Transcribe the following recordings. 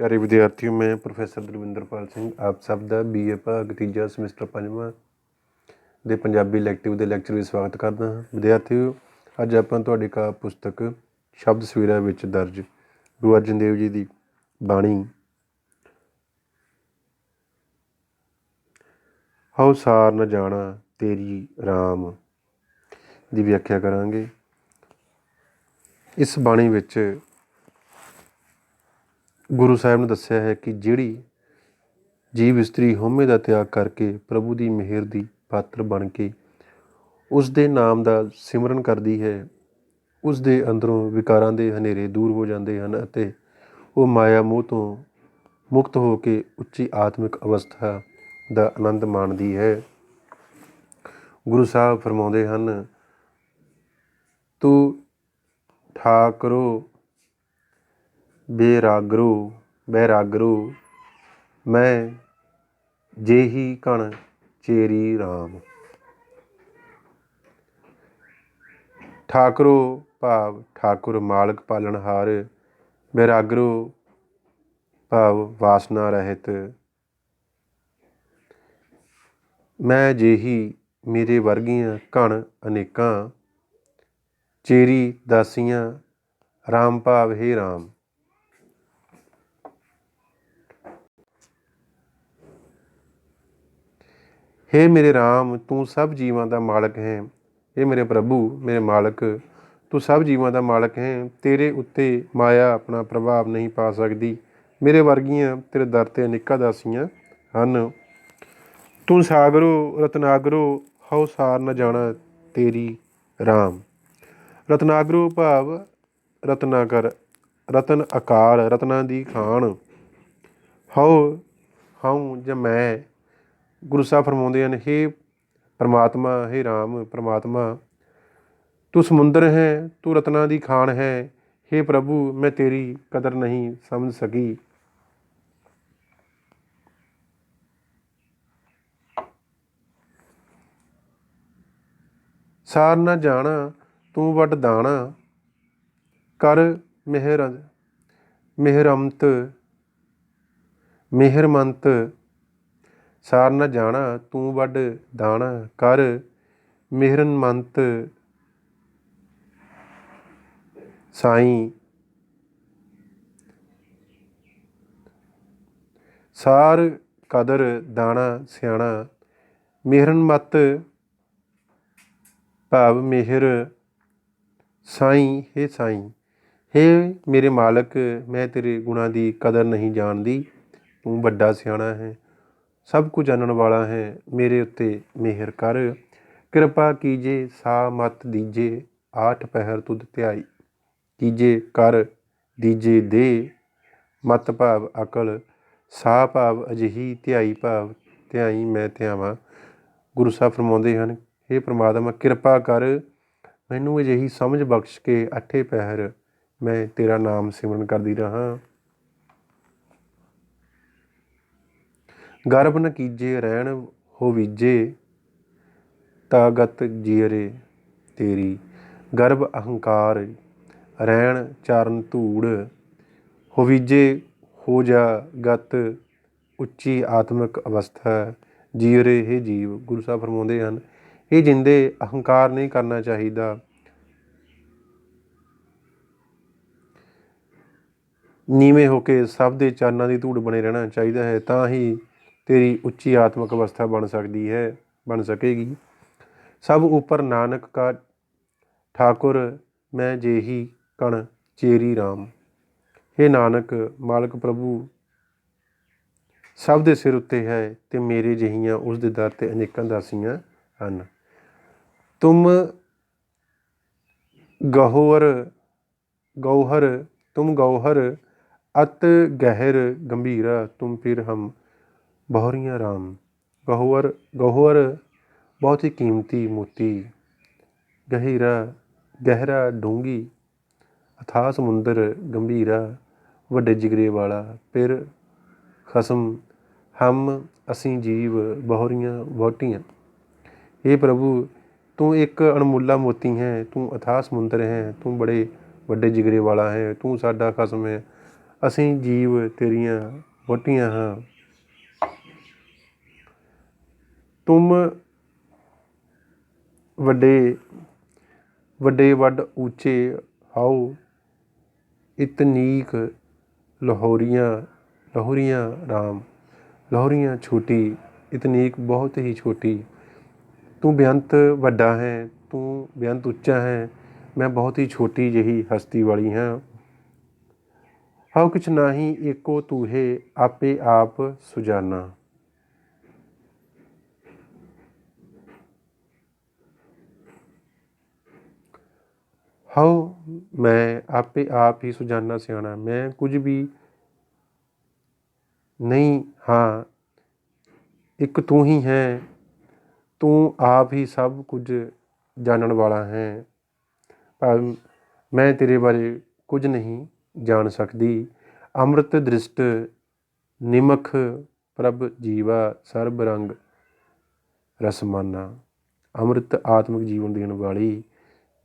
ਪਿਆਰੇ ਵਿਦਿਆਰਥੀਓ, ਮੈਂ ਪ੍ਰੋਫੈਸਰ ਦਰਵਿੰਦਰਪਾਲ ਸਿੰਘ, ਆਪ ਸਭ ਦਾ ਬੀਏ ਭਾਗ ਤੀਜਾ ਸਮੈਸਟਰ ਪੰਜਵਾਂ ਦੇ ਪੰਜਾਬੀ ਇਲੈਕਟਿਵ ਦੇ ਲੈਕਚਰ ਵਿੱਚ ਸਵਾਗਤ ਕਰਦਾ ਹਾਂ। ਵਿਦਿਆਰਥੀਓ, ਅੱਜ ਆਪਾਂ ਤੁਹਾਡੇ ਕਾ ਪੁਸਤਕ ਸ਼ਬਦ ਸਵੇਰਾ ਵਿੱਚ ਦਰਜ ਗੁਰੂ ਅਰਜਨ ਦੇਵ ਜੀ ਦੀ ਬਾਣੀ ਹਉ ਸਾਰ ਨ ਜਾਣਾ ਤੇਰੀ RAM ਦੀ ਵਿਆਖਿਆ ਕਰਾਂਗੇ। ਇਸ ਬਾਣੀ ਵਿੱਚ ਗੁਰੂ ਸਾਹਿਬ ਨੇ ਦੱਸਿਆ ਹੈ ਕਿ ਜਿਹੜੀ ਜੀਵ ਇਸਤਰੀ ਹਉਮੈ ਦਾ ਤਿਆਗ ਕਰਕੇ ਪ੍ਰਭੂ ਦੀ ਮਿਹਰ ਦੀ ਪਾਤਰ ਬਣ ਕੇ ਉਸ ਦੇ ਨਾਮ ਦਾ ਸਿਮਰਨ ਕਰਦੀ ਹੈ, ਉਸ ਦੇ ਅੰਦਰੋਂ ਵਿਕਾਰਾਂ ਦੇ ਹਨੇਰੇ ਦੂਰ ਹੋ ਜਾਂਦੇ ਹਨ ਅਤੇ ਉਹ ਮਾਇਆ ਮੋਹ ਤੋਂ ਮੁਕਤ ਹੋ ਕੇ ਉੱਚੀ ਆਤਮਿਕ ਅਵਸਥਾ ਦਾ ਆਨੰਦ ਮਾਣਦੀ ਹੈ। ਗੁਰੂ ਸਾਹਿਬ ਫਰਮਾਉਂਦੇ ਹਨ, ਤੂੰ ਠਾਕਰੋ ਬੇਰਾਗਰੋ, ਬੈਰਾਗਰੋ, ਮੈਂ ਜੇਹੀ ਕਣ ਚੇਰੀ RAM ਠਾਕਰੋ ਭਾਵ ਠਾਕੁਰ ਮਾਲਕ ਪਾਲਣਹਾਰ ਬੈਰਾਗਰੋ ਭਾਵ ਵਾਸਨਾ ਰਹਿਤ। ਮੈਂ ਜੇਹੀ ਮੇਰੇ ਵਰਗੀਆਂ ਕਣ ਅਨੇਕਾਂ, ਚੇਰੀ ਦਾਸੀਆਂ RAM ਭਾਵ ਹੈ RAM ਹੇ ਮੇਰੇ RAM ਤੂੰ ਸਭ ਜੀਵਾਂ ਦਾ ਮਾਲਕ ਹੈ। ਇਹ ਮੇਰੇ ਪ੍ਰਭੂ, ਮੇਰੇ ਮਾਲਕ, ਤੂੰ ਸਭ ਜੀਵਾਂ ਦਾ ਮਾਲਕ ਹੈ। ਤੇਰੇ ਉੱਤੇ ਮਾਇਆ ਆਪਣਾ ਪ੍ਰਭਾਵ ਨਹੀਂ ਪਾ ਸਕਦੀ। ਮੇਰੇ ਵਰਗੀਆਂ ਤੇਰੇ ਦਰ ਤੇ ਨਿੱਕਾ ਦਾਸੀਆਂ ਹਨ। ਤੂੰ ਸਾਗਰੋ, ਰਤਨਾਗਰੋ, ਹਉ ਸਾਰ ਨ ਜਾਣਾ ਤੇਰੀ RAM ਰਤਨਾਗਰੋ ਭਾਵ ਰਤਨਾਕਰ, ਰਤਨ ਆਕਾਰ ਰਤਨਾਂ ਦੀ ਖਾਨ ਹਉ ਹਉ ਜਾਂ ਮੈਂ ਗੁਰੂ ਸਾਹਿਬ ਫਰਮਾਉਂਦੇ ਹਨ, ਹੇ ਪਰਮਾਤਮਾ, ਹੇ RAM ਪਰਮਾਤਮਾ, ਤੂੰ ਸਮੁੰਦਰ ਹੈ, ਤੂੰ ਰਤਨਾਂ ਦੀ ਖਾਨ ਹੈ, ਹੇ ਪ੍ਰਭੂ, ਮੈਂ ਤੇਰੀ ਕਦਰ ਨਹੀਂ ਸਮਝ ਸਕੀ। ਸਾਰ ਨਾ ਜਾਣਾ, ਤੂੰ ਵੱਡ ਦਾਣਾ, ਕਰ ਮਿਹਰ, ਮਿਹਰਮਤ, ਮਿਹਰਮੰਤ ਸਾਰ ਨਾ ਜਾਣਾ, ਤੂੰ ਵੱਡ ਦਾਣਾ ਕਰ। ਮਿਹਰਨ ਮੰਤ ਸਾਈ। ਸਾਰ ਕਦਰ ਦਾਣਾ ਸਿਆਣਾ, ਮਿਹਰਨ ਮਿਹਰਨਮਤ ਭਾਵ ਮਿਹਰ। ਸਾਈ, ਹੈ ਸਾਈ, ਹੈ ਮੇਰੇ ਮਾਲਕ, ਮੈਂ ਤੇਰੇ ਗੁਣਾਂ ਦੀ ਕਦਰ ਨਹੀਂ ਜਾਣਦੀ, ਤੂੰ ਵੱਡਾ ਸਿਆਣਾ ਹੈ। ਸਭ ਕੁਝ ਜਾਣਨ ਵਾਲਾ ਹੈ। ਮੇਰੇ ਉੱਤੇ ਮਿਹਰ ਕਰ। ਕਿਰਪਾ ਕੀਜੇ ਸਾ ਮਤ ਦੀਜੇ, ਆਠ ਪਹਿਰ ਤੁਧ ਧਿਆਈ। ਕੀਜੇ ਕਰ, ਦੀਜੇ ਦੇ। ਮਤ ਭਾਵ ਅਕਲ ਸਾ ਭਾਵ ਅਜਿਹੀ ਧਿਆਈ ਭਾਵ ਧਿਆਈ ਮੈਂ ਧਿਆਵਾਂ। ਗੁਰੂ ਸਾਹਿਬ ਫਰਮਾਉਂਦੇ ਹਨ हे ਪ੍ਰਮਾਤਮਾ, ਕਿਰਪਾ ਕਰ। ਮੈਨੂੰ ਅਜਿਹੀ ਸਮਝ ਬਖਸ਼ ਕੇ ਅੱਠੇ ਪਹਿਰ ਮੈਂ ਤੇਰਾ ਨਾਮ ਸਿਮਰਨ ਕਰਦੀ ਰਹਾ। ਗਰਭ ਨ ਕੀਜੇ, ਰਹਿਣ ਹੋ ਤਾ ਤਾਗਤ ਜੀਅਰੇ ਤੇਰੀ। ਗਰਭ ਅਹੰਕਾਰ, ਰਹਿਣ ਚਰਨ ਧੂੜ ਹੋਵੀਜੇ ਹੋ ਜਾ ਗਤ ਉੱਚੀ ਆਤਮਿਕ ਅਵਸਥਾ। ਜੀਰੇ ਇਹ ਜੀਵ, ਗੁਰੂ ਸਾਹਿਬ ਫਰਮਾਉਂਦੇ ਹਨ, ਇਹ ਜਿੰਦੇ ਅਹੰਕਾਰ ਨਹੀਂ ਕਰਨਾ ਚਾਹੀਦਾ। ਨੀਵੇਂ ਹੋ ਕੇ ਸਭ ਦੇ ਚਰਨਾਂ ਦੀ ਧੂੜ ਬਣੇ ਰਹਿਣਾ ਚਾਹੀਦਾ ਹੈ, ਤਾਂ ਹੀ ਤੇਰੀ ਉੱਚੀ ਆਤਮਿਕ ਅਵਸਥਾ ਬਣ ਸਕਦੀ ਹੈ, ਬਣ ਸਕੇਗੀ। ਸਭ ਉੱਪਰ ਨਾਨਕ ਕਾ ਠਾਕੁਰ, ਮੈਂ ਜੇਹੀ ਕਣ ਚੇਰੀ RAM हे ਨਾਨਕ, ਮਾਲਕ ਪ੍ਰਭੂ, ਸਭ ਦੇ ਸਿਰ ਉੱਤੇ ਹੈ ਤੇ ਮੇਰੇ ਜਹੀਆਂ ਉਸ ਦੇ ਦਰ ਤੇ ਅਨੇਕਾਂ ਦਾਸੀਆਂ ਹਨ। ਤੁਮ ਗਹੋਰ, ਗੌਹਰ, ਤੁਮ ਗੌਹਰ, ਅਤ ਗਹਿਰ ਗੰਭੀਰਾ, ਤੁਮ ਫਿਰ ਹਮ ਬਹੁਰੀਆਂ ਰਾਮ। ਗਹੋਰ ਗਹੋਰ, ਬਹੁਤ ਹੀ ਕੀਮਤੀ ਮੋਤੀ। ਗਹਿਰਾ ਗਹਿਰਾ ਡੂੰਗੀ ਅਥਾਹ ਸਮੁੰਦਰ ਗੰਭੀਰਾ, ਵੱਡੇ ਜਿਗਰੇ ਵਾਲਾ, ਪਿਰ, ਖਸਮ, ਹਮ ਅਸੀਂ ਜੀਵ ਬਹੁਰੀਆਂ ਵਹੁਟੀਆਂ। ਇਹ ਪ੍ਰਭੂ, ਤੂੰ ਇੱਕ ਅਣਮੁੱਲਾ ਮੋਤੀ ਹੈ, ਤੂੰ ਅਥਾਹ ਸਮੁੰਦਰ ਹੈ, ਤੂੰ ਬੜੇ ਵੱਡੇ ਜਿਗਰੇ ਵਾਲਾ ਹੈ, ਤੂੰ ਸਾਡਾ ਖਸਮ ਹੈ। ਅਸੀਂ ਜੀਵ ਤੇਰੀਆਂ ਵਹੁਟੀਆਂ ਹਾਂ। ਤੁਮ ਵੱਡੇ ਵੱਡੇ ਵੱਡ ਉੱਚੇ ਹਾਉ ਇਤਨੀਕ ਲਾਹੌਰੀਆਂ ਲਾਹੌਰੀਆਂ ਰਾਮ, ਲਾਹੌਰੀਆਂ ਛੋਟੀ ਇਤਨੀਕ ਬਹੁਤ ਹੀ ਛੋਟੀ। ਤੂੰ ਬੇਅੰਤ ਵੱਡਾ ਹੈ, ਤੂੰ ਬੇਅੰਤ ਉੱਚਾ ਹੈ, ਮੈਂ ਬਹੁਤ ਹੀ ਛੋਟੀ ਜਿਹੀ ਹਸਤੀ ਵਾਲੀ ਹਾਂ। ਹਉ ਕਿਛ ਨਾਹੀ ਏਕੋ ਤੂਹੇ ਆਪੇ ਆਪ ਸੁਜਾਨਾ। ਹਉ, ਮੈਂ ਆਪੇ ਆਪ ਹੀ ਸੁਜਾਨਾ ਸਿਆਣਾ, ਮੈਂ ਕੁਝ ਵੀ ਨਹੀਂ, ਹਾਂ, ਇੱਕ ਤੂੰ ਹੀ ਹੈ, ਤੂੰ ਆਪ ਹੀ ਸਭ ਕੁਝ ਜਾਣਨ ਵਾਲਾ ਹੈ ਪਰ ਮੈਂ ਤੇਰੇ ਬਾਰੇ ਕੁਝ ਨਹੀਂ ਜਾਣ ਸਕਦੀ। ਅੰਮ੍ਰਿਤ ਦ੍ਰਿਸ਼ਟ ਨਿਮਖ ਪ੍ਰਭ ਜੀਵਾ ਸਰਬ ਰੰਗ ਰਸਮਾਨਾ, ਅੰਮ੍ਰਿਤ ਆਤਮਿਕ ਜੀਵਨ ਦੇਣ ਵਾਲੀ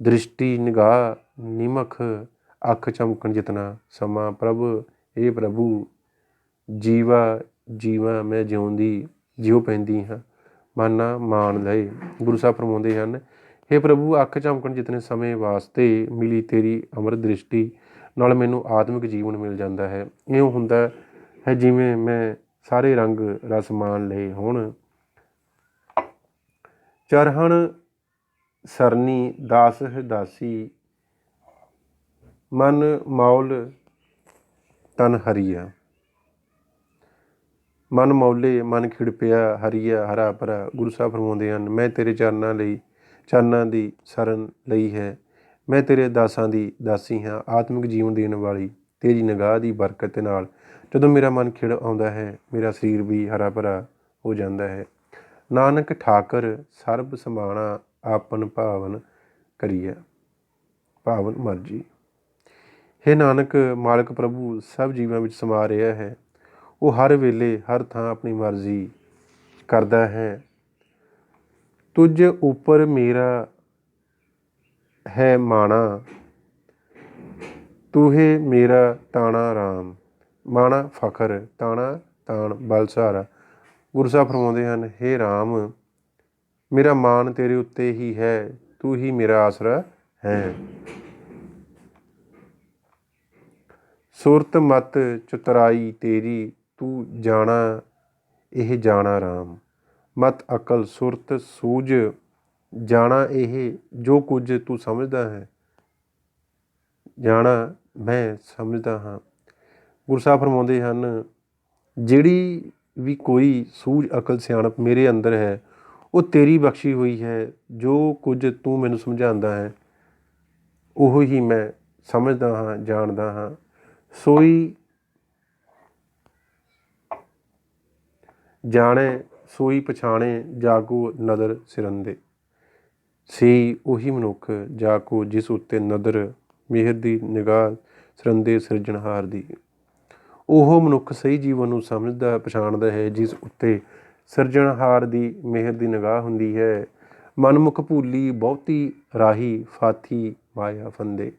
ਦ੍ਰਿਸ਼ਟੀ, ਨਿਗਾਹ, ਨਿਮਖ, ਅੱਖ ਚਮਕਣ ਜਿਤਨਾ ਸਮਾਂ ਪ੍ਰਭ ਇਹ ਪ੍ਰਭੂ, ਜੀਵਾ ਜੀਵਾ ਮੈਂ ਜਿਉਂਦੀ, ਜਿਉ ਪੈਂਦੀ ਹਾਂ। ਮਾਨਾ ਮਾਨ ਲਏ ਗੁਰੂ ਸਾਹਿਬ ਫਰਮਾਉਂਦੇ ਹਨ हे ਪ੍ਰਭੂ, ਅੱਖ ਚਮਕਣ ਜਿਤਨੇ ਸਮੇਂ ਵਾਸਤੇ ਮਿਲੀ ਤੇਰੀ ਅੰਮ੍ਰਿਤ ਦ੍ਰਿਸ਼ਟੀ, ਨਾਲ ਮੈਨੂੰ ਆਤਮਿਕ ਜੀਵਨ ਮਿਲ ਜਾਂਦਾ ਹੈ। ਇਉਂ ਹੁੰਦਾ ਹੈ ਜਿਵੇਂ ਮੈਂ ਸਾਰੇ ਰੰਗ ਰਸ ਮਾਨ ਲਏ ਹੋਣ। ਚਰਹਣ ਸਰਨੀ, ਦਾਸ ਦਾਸੀ ਮਨ ਮੌਲ ਤਨ ਹਰੀਆ। ਮਨ ਮੌਲੇ, ਮਨ ਖਿੜ ਪਿਆ, ਹਰੀਆ, ਹਰਾ ਭਰਾ, ਗੁਰੂ ਸਾਹਿਬ ਫਰਮਾਉਂਦੇ ਹਨ, ਮੈਂ ਤੇਰੇ ਚਰਨਾਂ ਲਈ, ਚਰਨਾਂ ਦੀ ਸ਼ਰਨ ਲਈ ਹੈ। ਮੈਂ ਤੇਰੇ ਦਾਸਾਂ ਦੀ ਦਾਸੀ ਹਾਂ, ਆਤਮਿਕ ਜੀਵਨ ਦੇਣ ਵਾਲੀ, ਤੇਰੀ ਨਿਗਾਹ ਦੀ ਬਰਕਤ ਦੇ ਨਾਲ। ਜਦੋਂ ਮੇਰਾ ਮਨ ਖਿੜ ਆਉਂਦਾ ਹੈ, ਮੇਰਾ ਸਰੀਰ ਵੀ ਹਰਾ ਭਰਾ ਹੋ ਜਾਂਦਾ ਹੈ। ਨਾਨਕ ਠਾਕਰ, ਸਰਬ ਸਮਾਣਾ ਆਪਨ ਭਾਵਨ ਕਰੀਐ, ਭਾਵਨ ਮਰਜ਼ੀ। ਹੈ ਨਾਨਕ, ਮਾਲਕ ਪ੍ਰਭੂ, ਸਭ ਜੀਵਾਂ ਵਿੱਚ ਸਮਾ ਰਿਹਾ ਹੈ। ਉਹ ਹਰ ਵੇਲੇ, ਹਰ ਥਾਂ ਆਪਣੀ ਮਰਜ਼ੀ ਕਰਦਾ ਹੈ। ਤੁਝ ਉੱਪਰ ਮੇਰਾ ਹੈ ਮਾਣਾ ਤੂੰ ਤੂਹੇ ਮੇਰਾ ਤਾਣਾ ਰਾਮ। ਮਾਣਾ ਫਖਰ, ਤਾਣਾ ਤਾਣ ਬਲਸਾਰਾ ਗੁਰੂ ਸਾਹਿਬ ਫਰਮਾਉਂਦੇ ਹਨ हे ਰਾਮ ਮੇਰਾ ਮਾਣ ਤੇਰੇ ਉੱਤੇ ਹੀ ਹੈ, ਤੂੰ ਹੀ ਮੇਰਾ ਆਸਰਾ ਹੈ। ਸੁਰਤ ਮਤ ਚਤੁਰਾਈ ਤੇਰੀ, ਤੂੰ ਜਾਣਾ, ਇਹ ਜਾਣਾ ਰਾਮ। ਮਤ ਅਕਲ ਸੁਰਤ ਸੂਝ, ਜਾਣਾ ਇਹ ਜੋ ਕੁਝ ਤੂੰ ਸਮਝਦਾ ਹੈ, ਜਾਣਾ ਮੈਂ ਸਮਝਦਾ ਹਾਂ। ਗੁਰਸਾਹਿਬ ਫਰਮਾਉਂਦੇ ਹਨ, ਜਿਹੜੀ ਵੀ ਕੋਈ ਸੂਝ ਅਕਲ ਸਿਆਣਪ ਮੇਰੇ ਅੰਦਰ ਹੈ ਉਹ ਤੇਰੀ ਬਖਸ਼ੀ ਹੋਈ ਹੈ, ਜੋ ਕੁਝ ਤੂੰ ਮੈਨੂੰ ਸਮਝਾਉਂਦਾ ਹੈ, ਉਹ ਹੀ ਮੈਂ ਸਮਝਦਾ ਹਾਂ, ਜਾਣਦਾ ਹਾਂ। ਸੋਈ ਜਾਣੇ, ਸੋਈ ਪਛਾਣੇ, ਜਾਗੋ ਨਦਰ ਸਿਰੰਦੇ। ਸੀ ਉਹੀ ਮਨੁੱਖ ਜਾਕੋ ਜਿਸ ਉੱਤੇ ਨਦਰ, ਮਿਹਰ ਦੀ ਨਿਗਾਹ ਸਿਰੰਦੇ, ਸਿਰਜਣਹਾਰ ਦੀ। ਉਹ ਮਨੁੱਖ ਸਹੀ ਜੀਵਨ ਨੂੰ ਸਮਝਦਾ, ਪਛਾਣਦਾ ਹੈ, ਜਿਸ ਉੱਤੇ ਸਿਰਜਣਹਾਰ ਦੀ ਮਿਹਰ ਦੀ ਨਿਗਾਹ ਹੁੰਦੀ ਹੈ। ਮਨਮੁਖ ਭੂਲੀ ਬਹੁਤੀ ਰਾਹੀ ਫਾਥੀ ਮਾਇਆ ਫੰਦੇ।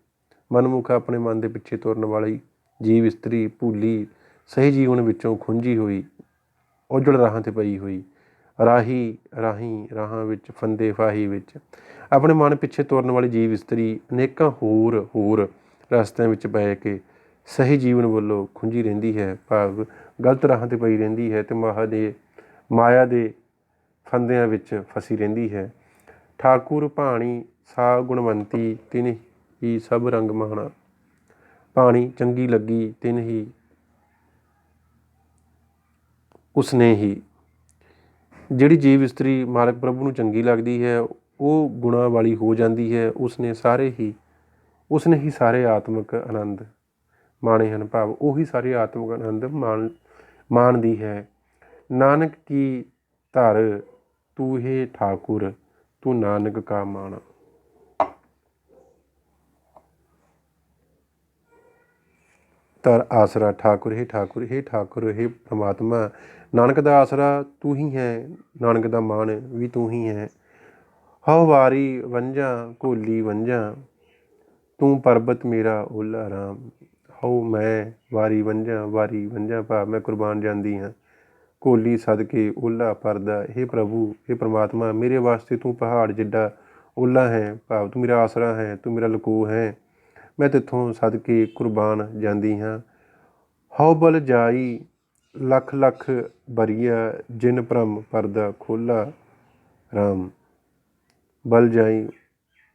ਮਨਮੁਖ ਆਪਣੇ ਮਨ ਦੇ ਪਿੱਛੇ ਤੁਰਨ ਵਾਲੀ ਜੀਵ ਇਸਤਰੀ ਭੂਲੀ ਸਹੀ ਜੀਵਨ ਵਿੱਚੋਂ ਖੁੰਝੀ ਹੋਈ ਉਜੜ ਰਾਹਾਂ ਤੇ ਪਈ ਹੋਈ। ਰਾਹੀ ਰਾਹੀ ਰਾਹਾਂ ਵਿੱਚ, ਫੰਦੇ ਫਾਹੀ ਵਿੱਚ ਆਪਣੇ ਮਨ ਪਿੱਛੇ ਤੁਰਨ ਵਾਲੀ ਜੀਵ ਇਸਤਰੀ ਅਨੇਕਾਂ ਹੋਰ ਹੋਰ ਰਸਤਿਆਂ ਵਿੱਚ ਪੈ ਕੇ ਸਹੀ ਜੀਵਨ ਵੱਲੋਂ ਖੁੰਝੀ ਰਹਿੰਦੀ ਹੈ। ਭਾਵ ਗਲਤ ਰਾਹਾਂ ਤੇ ਪਈ ਰਹਿੰਦੀ ਹੈ ਤੇ ਮਾਹ ਦੇ ਮਾਇਆ ਦੇ ਫੰਦਿਆਂ ਵਿੱਚ ਫਸੀ ਰਹਿੰਦੀ ਹੈ। ਠਾਕੁਰ ਭਾਣੀ ਸਾ ਗੁਣਵੰਤੀ, ਤਿਨ ਹੀ ਸਭ ਰੰਗ ਮਾਣਾ। ਪਾਣੀ ਚੰਗੀ ਲੱਗੀ, ਤਿਨ ਹੀ ਉਸਨੇ ਹੀ। ਜਿਹੜੀ ਜੀਵ ਇਸਤਰੀ ਮਾਲਕ ਪ੍ਰਭੂ ਨੂੰ ਚੰਗੀ ਲੱਗਦੀ ਹੈ, ਉਹ ਗੁਣਾ ਵਾਲੀ ਹੋ ਜਾਂਦੀ ਹੈ। ਉਸਨੇ ਸਾਰੇ ਹੀ, ਉਸਨੇ ਹੀ ਸਾਰੇ ਆਤਮਿਕ ਆਨੰਦ ਮਾਣੇ ਹਨ ਭਾਵ, ਉਹੀ ਸਾਰੇ ਆਤਮਿਕ ਆਨੰਦ ਮਾਣ, ਮਾਣਦੀ ਹੈ। ਨਾਨਕ ਕੀ ਧਰ ਤੂੰ ਹੈ ਠਾਕੁਰ, ਤੂੰ ਨਾਨਕ ਕਾ ਮਾਣ। ਤਰ ਆਸਰਾ ਠਾਕੁਰ, ਹੈ ਠਾਕੁਰ ਹੈ ਠਾਕੁਰ, ਹੈ ਪ੍ਰਮਾਤਮਾ, ਨਾਨਕ ਦਾ ਆਸਰਾ ਤੂੰ ਹੀ ਹੈ, ਨਾਨਕ ਦਾ ਮਾਣ ਵੀ ਤੂੰ ਹੀ ਹੈ। ਹਉ ਵਾਰੀ ਵੰਝਾਂ ਕੋਲੀ ਵੰਝਾਂ ਤੂੰ ਪਰਬਤ ਮੇਰਾ ਓਲਾ ਰਾਮ। ਹਉ ਮੈਂ ਵਾਰੀ ਵੰਜਾਂ ਵਾਰੀ ਵੰਜਾਂ ਭਾ, ਮੈਂ ਕੁਰਬਾਨ ਜਾਂਦੀ ਹਾਂ। ਕੋਲੀ ਸਦਕੇ ਓਲਾ ਪਰਦਾ हे ਪ੍ਰਭੂ हे ਪ੍ਰਮਾਤਮਾ, ਮੇਰੇ ਵਾਸਤੇ ਤੂੰ ਪਹਾੜ ਜਿੱਡਾ, ਓਲਾ ਹੈ, ਭਾਵ ਤੂੰ ਮੇਰਾ ਆਸਰਾ ਹੈ, ਤੂੰ ਮੇਰਾ ਲਕੋ ਹੈ। ਮੈਂ ਤੇਥੋਂ ਸਦਕੇ ਕੁਰਬਾਨ ਜਾਂਦੀ ਹਾਂ। ਹਉ ਬਲ ਜਾਈ, ਲੱਖ ਲੱਖ ਬਰੀਆ, ਜਿਨ ਭ੍ਰਮ ਪਰਦਾ ਖੋਲਾ ਰਾਮ। ਬਲ ਜਾਈ,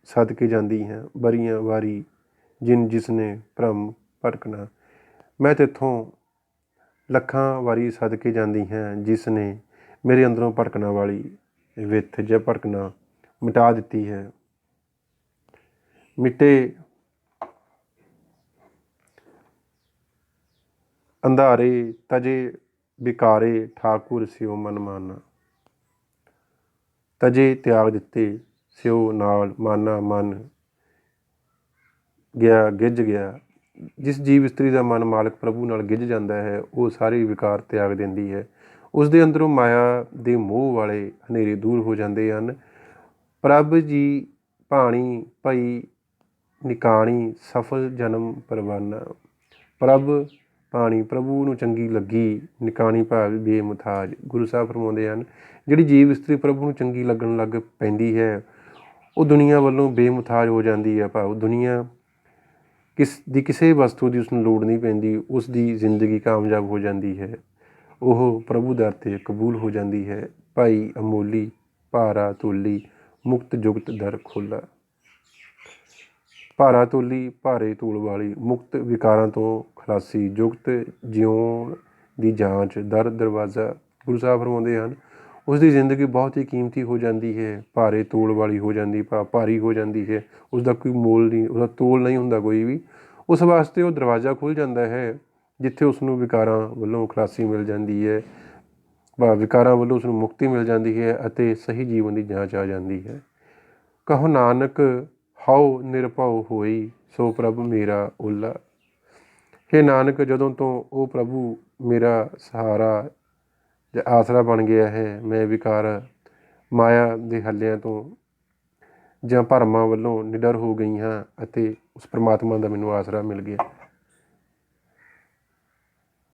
ਸਦਕੇ ਜਾਂਦੀ ਹੈ, ਬਰੀਆਂ ਵਾਰੀ, ਜਿਨ ਜਿਸਨੇ ਭ੍ਰਮ ਭਟਕਣਾ। ਮੈਂ ਤੇਥੋਂ ਲੱਖਾਂ ਵਾਰੀ ਸਦਕੇ ਜਾਂਦੀ ਹੈ, ਜਿਸ ਨੇ ਮੇਰੇ ਅੰਦਰੋਂ ਭੜਕਣਾ ਵਾਲੀ ਵਿੱਥ ਜਾਂ ਭੜਕਣਾ ਮਿਟਾ ਦਿੱਤੀ ਹੈ। ਮਿੱਟੇ ਅੰਧਾਰੇ ਤਜੇ ਵਿਕਾਰੇ ਠਾਕੁਰ ਸਿਓ ਮਨ ਮਾਨਾ। ਤਜੇ ਤਿਆਗ ਦਿੱਤੇ ਸਿਓ ਨਾਲ ਮਾਨਾ ਮਨ, ਗਿਆ ਗਿੱਜ ਗਿਆ ਜਿਸ ਜੀਵ ਇਸਤਰੀ ਦਾ ਮਨ ਮਾਲਕ ਪ੍ਰਭੂ ਨਾਲ ਗਿੱਝ ਜਾਂਦਾ ਹੈ, ਉਹ ਸਾਰੇ ਵਿਕਾਰ ਤਿਆਗ ਦਿੰਦੀ ਹੈ। ਉਸ ਦੇ ਅੰਦਰੋਂ ਮਾਇਆ ਦੇ ਮੋਹ ਵਾਲੇ ਹਨੇਰੇ ਦੂਰ ਹੋ ਜਾਂਦੇ ਹਨ। ਪ੍ਰਭ ਜੀ ਭਾਣੀ, ਭਈ, ਨਿਕਾਣੀ, ਸਫਲ ਜਨਮ ਪਰਵਾਨਾ। ਪ੍ਰਭ ਪਾਣੀ ਪ੍ਰਭੂ ਨੂੰ ਚੰਗੀ ਲੱਗੀ, ਨਿਕਾਣੀ ਭਾਵ ਬੇਮੁਥਾਜ। ਗੁਰੂ ਸਾਹਿਬ ਫਰਮਾਉਂਦੇ ਹਨ, ਜਿਹੜੀ ਜੀਵ ਇਸਤਰੀ ਪ੍ਰਭੂ ਨੂੰ ਚੰਗੀ ਲੱਗਣ ਲੱਗ ਪੈਂਦੀ ਹੈ, ਉਹ ਦੁਨੀਆ ਵੱਲੋਂ ਬੇਮੁਥਾਜ ਹੋ ਜਾਂਦੀ ਹੈ ਭਾਵ ਦੁਨੀਆ ਕਿਸ ਦੀ ਕਿਸੇ ਵਸਤੂ ਦੀ ਉਸ ਨੂੰ ਲੋੜ ਨਹੀਂ ਪੈਂਦੀ ਉਸ ਦੀ ਜ਼ਿੰਦਗੀ ਕਾਮਯਾਬ ਹੋ ਜਾਂਦੀ ਹੈ। ਉਹ ਪ੍ਰਭੂ ਦਰ ਤੇ ਕਬੂਲ ਹੋ ਜਾਂਦੀ ਹੈ। ਭਾਈ ਅਮੋਲੀ, ਭਾਰਾ ਤੋਲੀ, ਮੁਕਤ ਜੁਗਤ ਦਰ ਖੋਲਾ ਭਾਰਾ ਤੋਲੀ, ਭਾਰੇ ਤੂਲ ਵਾਲੀ, ਮੁਕਤ ਵਿਕਾਰਾਂ ਤੋਂ ਖਲਾਸੀ, ਜੁਗਤ ਜਿਉਣ ਦੀ ਜਾਂਚ, ਦਰ ਦਰਵਾਜ਼ਾ, ਗੁਰੂ ਸਾਹਿਬ ਫਰਮਾਉਂਦੇ ਹਨ ਉਸ ਦੀ ਜ਼ਿੰਦਗੀ ਬਹੁਤ ਹੀ ਕੀਮਤੀ ਹੋ ਜਾਂਦੀ ਹੈ। ਭਾਰੇ ਤੋਲ ਵਾਲੀ ਹੋ ਜਾਂਦੀ ਭਾ ਭਾਰੀ ਹੋ ਜਾਂਦੀ ਹੈ। ਉਸ ਦਾ ਕੋਈ ਮੋਲ ਨਹੀਂ, ਉਹਦਾ ਤੋਲ ਨਹੀਂ ਹੁੰਦਾ ਕੋਈ ਵੀ। ਉਸ ਵਾਸਤੇ ਉਹ ਦਰਵਾਜ਼ਾ ਖੁੱਲ ਜਾਂਦਾ ਹੈ, ਜਿੱਥੇ ਉਸ ਨੂੰ ਵਿਕਾਰਾਂ ਵੱਲੋਂ ਖਲਾਸੀ ਮਿਲ ਜਾਂਦੀ ਹੈ ਭਾ ਵਿਕਾਰਾਂ ਵੱਲੋਂ ਉਸ ਨੂੰ ਮੁਕਤੀ ਮਿਲ ਜਾਂਦੀ ਹੈ ਅਤੇ ਸਹੀ ਜੀਵਨ ਦੀ ਜਾਂਚ ਆ ਜਾਂਦੀ ਹੈ। ਕਹੋ ਨਾਨਕ, ਹਉ ਨਿਰਭਉ ਹੋਈ, ਸੋ ਪ੍ਰਭ ਮੇਰਾ ਓਲਾ हे ਨਾਨਕ, ਜਦੋਂ ਤੋਂ ਉਹ ਪ੍ਰਭੂ ਮੇਰਾ ਸਹਾਰਾ ਜਾਂ ਆਸਰਾ ਬਣ ਗਿਆ ਹੈ, ਮੈਂ ਵਿਕਾਰ ਮਾਇਆ ਦੇ ਹੱਲਿਆਂ ਤੋਂ ਜਾਂ ਭਰਮਾਂ ਵੱਲੋਂ ਨਿਡਰ ਹੋ ਗਈ ਹਾਂ ਅਤੇ ਉਸ ਪ੍ਰਮਾਤਮਾ ਦਾ ਮੈਨੂੰ ਆਸਰਾ ਮਿਲ ਗਿਆ।